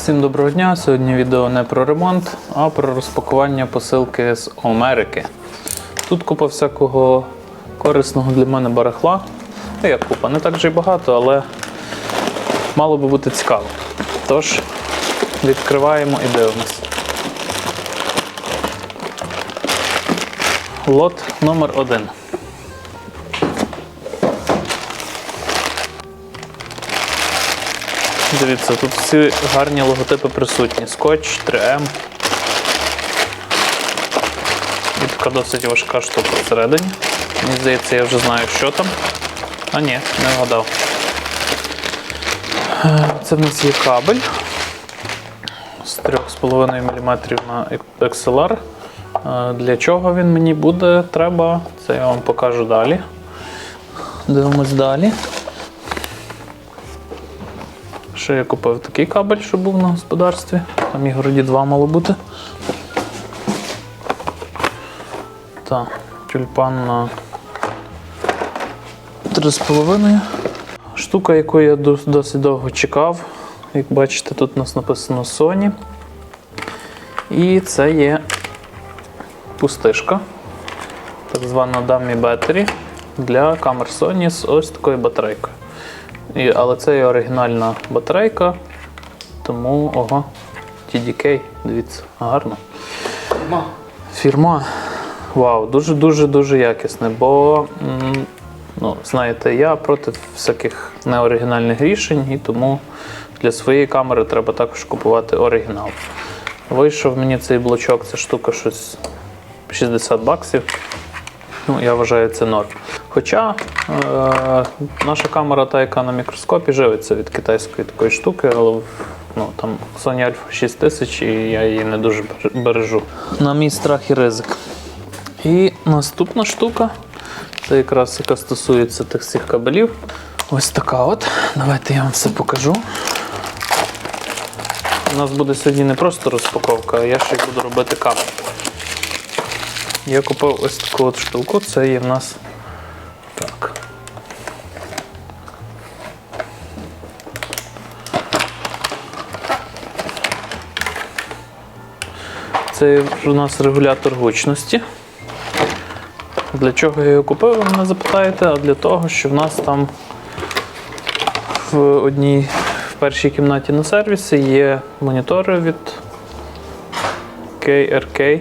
Всім доброго дня! Сьогодні відео не про ремонт, а про розпакування посилки з Америки. Тут купа всякого корисного для мене барахла. Ну, як купа, не так же й багато, але мало би бути цікаво. Тож, відкриваємо і дивимось. Лот номер один. Дивіться, тут всі гарні логотипи присутні. Скотч, 3М. І така досить важка штука всередині. Мені здається, я вже знаю, що там. А ні, не вгадав. Е, Це в нас є кабель з 3,5 мм на XLR. Е, Для чого він мені буде треба, це я вам покажу далі. Дивимось далі. Ще я купив такий кабель, що був на господарстві. Там їх вроді два мало бути. Так, тюльпан на 3,5. Штука, яку я досить довго чекав. Як бачите, тут у нас написано Sony. І це є пустишка, так звана Dummy Battery для камер Sony з ось такою батарейкою. І, але це є оригінальна батарейка, тому ого, TDK, дивіться, гарно. Фірма. Вау, дуже-дуже дуже якісне, бо ну, знаєте, я проти всяких неоригінальних рішень, і тому для своєї камери треба також купувати оригінал. Вийшов мені цей блочок, ця штука щось 60 баксів. Ну, я вважаю, це норм. Хоча е, наша камера, та яка на мікроскопі, живиться від китайської такої штуки, але ну, там Sony Alpha 6000 і я її не дуже бережу. На мій страх і ризик. І наступна штука, це якраз яка стосується тих всіх кабелів. Ось така от. Давайте я вам все покажу. У нас буде сьогодні не просто розпаковка, а я ще й буду робити кабель. Я купив ось таку от штуку, це є в нас Це у нас регулятор гучності. Для чого я його купив, ви мене запитаєте? А для того, що в нас там в одній в першій кімнаті на сервісі є монітори від KRK,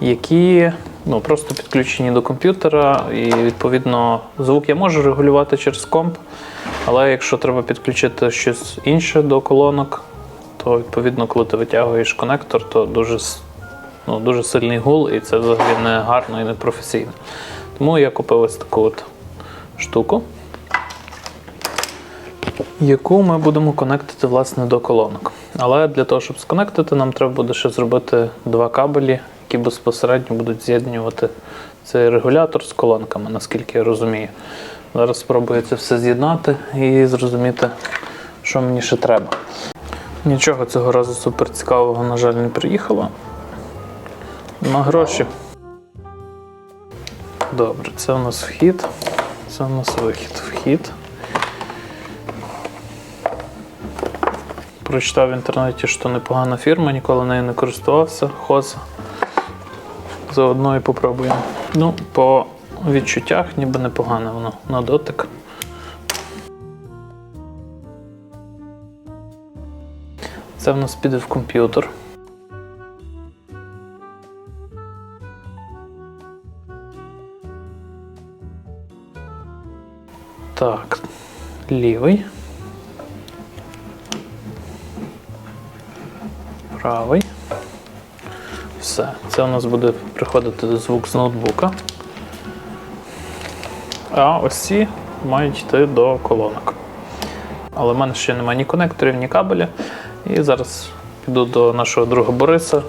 які ну, просто підключені до комп'ютера, і відповідно звук я можу регулювати через комп. Але якщо треба підключити щось інше до колонок, то відповідно, коли ти витягуєш конектор, то дуже, ну, дуже сильний гул, і це взагалі не гарно і не професійно. Тому я купив ось таку от штуку, яку ми будемо конектити власне до колонок. Але для того, щоб сконектити, нам треба буде ще зробити два кабелі, які безпосередньо будуть з'єднувати цей регулятор з колонками, наскільки я розумію. Зараз спробую це все з'єднати і зрозуміти, що мені ще треба. Нічого цього разу супер цікавого, на жаль, не приїхало. На гроші. Добре, це у нас вхід, це у нас вихід. Вхід. Прочитав в інтернеті, що непогана фірма, ніколи нею не користувався. Хоза. Заодно і попробуємо. Ну, по відчуттях ніби непогане воно на дотик. Це в нас піде в комп'ютер. Так, лівий. Правий. Все. Це у нас буде приходити звук з ноутбука. А ось ці мають йти до колонок. Але в мене ще немає ні конекторів, ні кабеля. І зараз піду до нашого друга Бориса,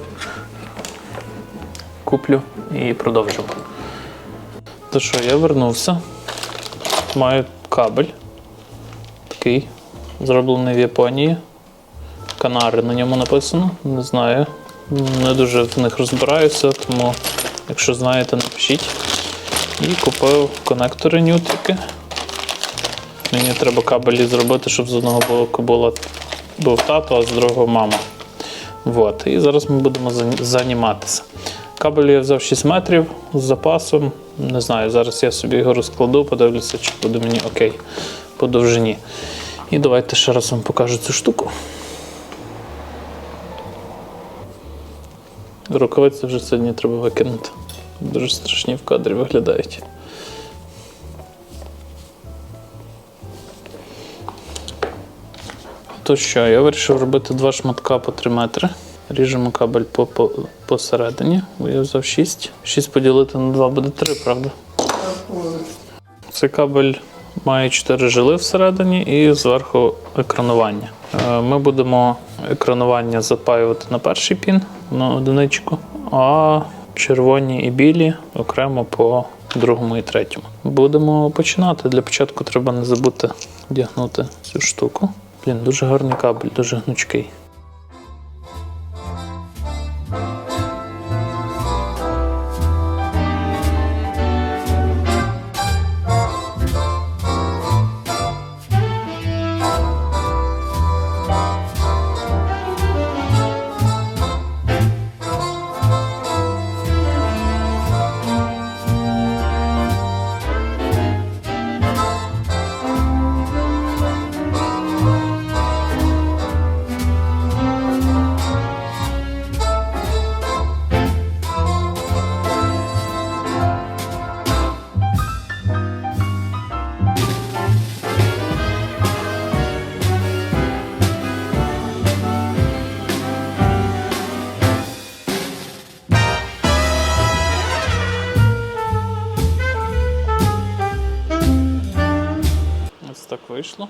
куплю і продовжимо. То що, я вернувся. Маю кабель. Такий, зроблений в Японії. Канари на ньому написано, не знаю. Не дуже в них розбираюся, тому якщо знаєте, напишіть. І купив конектори нютрики. Мені треба кабелі зробити, щоб з одного боку була був тато, а з другого мама. Вот. І зараз ми будемо займатися. Кабель я взяв 6 метрів з запасом. Не знаю, зараз я собі його розкладу, подивлюся, чи буде мені окей по довжині. І давайте ще раз вам покажу цю штуку. Рукавиці вже сьогодні треба викинути. Дуже страшні в кадрі виглядають. То що, я вирішив робити два шматка по 3 метри. Ріжемо кабель по, по, посередині. Бо я взяв 6. 6 поділити на 2 буде 3, правда? Цей кабель має 4 жили всередині і зверху екранування. Е, Ми будемо екранування запаювати на перший пін на одиничку, а червоні і білі окремо по другому і третьому. Будемо починати. Для початку треба не забути вдягнути цю штуку. Блін, дуже гарний кабель, дуже гнучкий. Вийшло.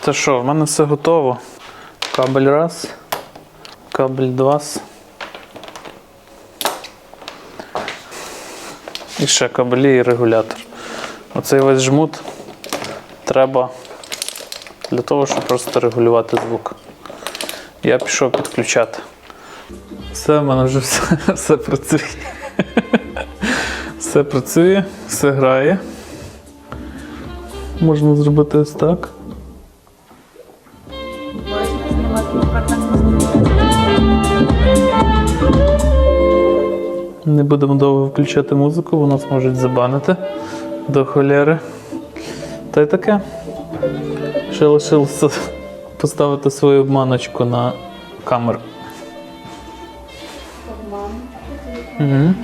Та що, в мене все готово. Кабель раз, кабель два. І ще кабелі і регулятор. Оцей весь жмут треба для того, щоб просто регулювати звук. Я пішов підключати. Все, в мене вже все, все працює. Все працює, все грає. Можна зробити ось так. Не будемо довго включати музику, бо нас можуть забанити до холєри. Та й таке. Ще лишилося поставити свою обманочку на камеру. Угу.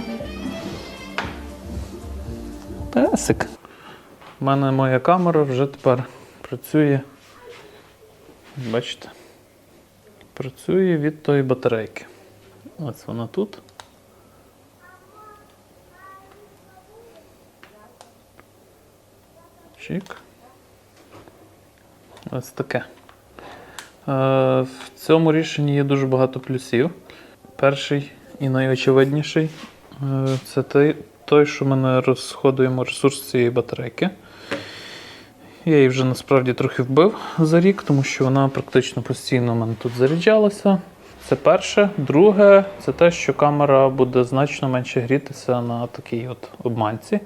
Песик. У мене моя камера вже тепер працює. Бачите? Працює від тої батарейки. Ось вона тут. Чик. Ось таке. Е, В цьому рішенні є дуже багато плюсів. Перший і найочевидніший е, це той, що ми не розходуємо ресурс цієї батарейки. Я її вже насправді трохи вбив за рік, тому що вона практично постійно в мене тут заряджалася. Це перше. Друге, це те, що камера буде значно менше грітися на такій от обманці,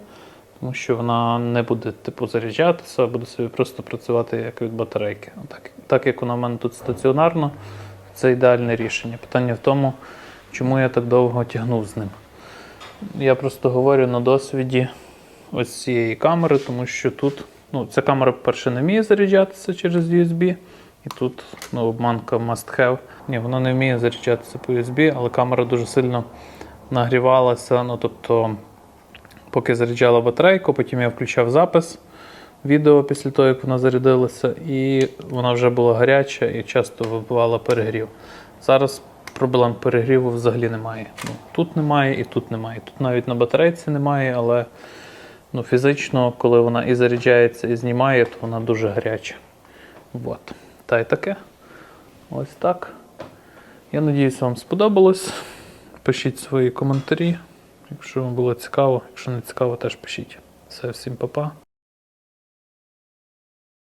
тому що вона не буде типу заряджатися, а буде собі просто працювати як від батарейки. Так, так як вона в мене тут стаціонарно, це ідеальне рішення. Питання в тому, чому я так довго тягнув з ним. Я просто говорю на досвіді ось цієї камери, тому що тут ну, ця камера, по-перше, не вміє заряджатися через USB. І тут ну, обманка must have. Ні, вона не вміє заряджатися по USB, але камера дуже сильно нагрівалася. Ну, тобто, поки заряджала батарейку, потім я включав запис відео після того, як вона зарядилася, і вона вже була гаряча і часто вибивала перегрів. Зараз проблем перегріву взагалі немає. Ну, тут немає і тут немає. Тут навіть на батарейці немає, але ну, фізично, коли вона і заряджається, і знімає, то вона дуже гаряча. От. Та й таке. Ось так. Я надіюсь, вам сподобалось. Пишіть свої коментарі. Якщо вам було цікаво, якщо не цікаво, теж пишіть. Все, всім па-па.